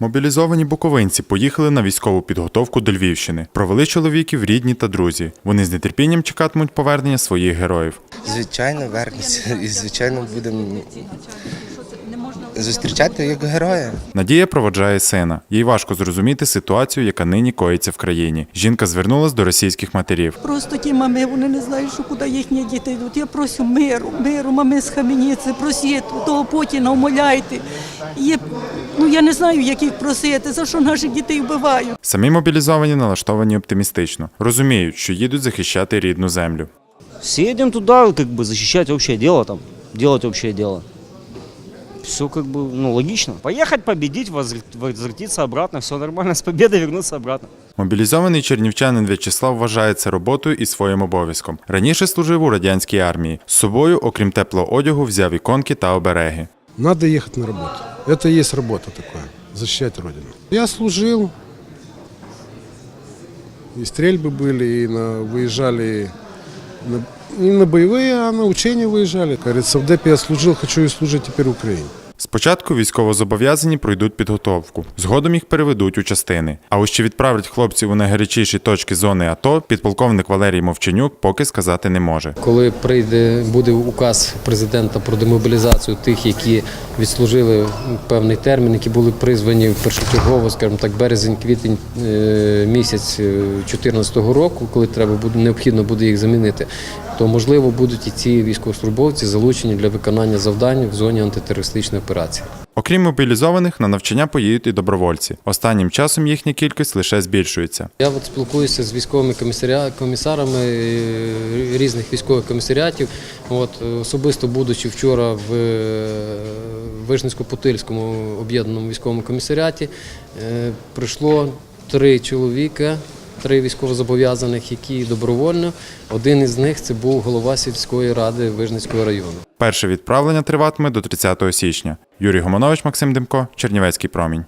Мобілізовані буковинці поїхали на військову підготовку до Львівщини. Провели чоловіків рідні та друзі. Вони з нетерпінням чекатимуть повернення своїх героїв. Звичайно, вернеться і звичайно будемо зустрічати як героя. Надія проводжає сина. Їй важко зрозуміти ситуацію, яка нині коїться в країні. Жінка звернулась до російських матерів. Просто ті мами, вони не знають, що куди їхні діти йдуть. Я прошу миру, миру, мами з Хам'яниці, просіть того Путіна, умоляйте. Є, ну я не знаю, як їх просити, за що наших дітей вбивають. Самі мобілізовані налаштовані оптимістично, розуміють, що їдуть захищати рідну землю. Все едем туда, как бы защищать общее дело, там, делать общее дело Все как бы, ну, логично. Поехать, победить, возр- возвратиться обратно, все нормально, с победой вернуться обратно. Мобілізований чернівчанин В'ячеслав вважає це роботою і своїм обов'язком. Раніше служив у радянській армії. З собою, окрім теплого одягу, взяв іконки та обереги. Надо ехать на работу. Это и есть работа такая, защищать Родину. Я служил, и стрельбы были, и на, выезжали на, не на боевые, а на учения выезжали. Как говорится, в ДЭПе я служил, хочу и служить теперь Украине. Спочатку військовозобов'язані пройдуть підготовку, згодом їх переведуть у частини. А ось чи відправлять хлопців у найгарячіші точки зони АТО, підполковник Валерій Мовченюк поки сказати не може. Коли прийде буде указ президента про демобілізацію тих, які відслужили певний термін, які були призвані першочергово, скажімо так, березень-квітень е, місяць 2014 року, коли треба буде необхідно буде їх замінити, то можливо будуть і ці військовослужбовці залучені для виконання завдань в зоні антитерористичної операції. Окрім мобілізованих, на навчання поїдуть і добровольці. Останнім часом їхня кількість лише збільшується. Я от спілкуюся з військовими комісарами е, різних військових комісаріатів. От, особисто будучи вчора в е, Вижницько-Путильському об'єднаному військовому комісаріаті, е, прийшло три чоловіка, три військовозобов'язаних, які добровольно. Один із них це був голова сільської ради Вижницького району. Перше відправлення триватиме до 30 січня. Юрій Гомонович, Максим Демко, Чернівецький промінь.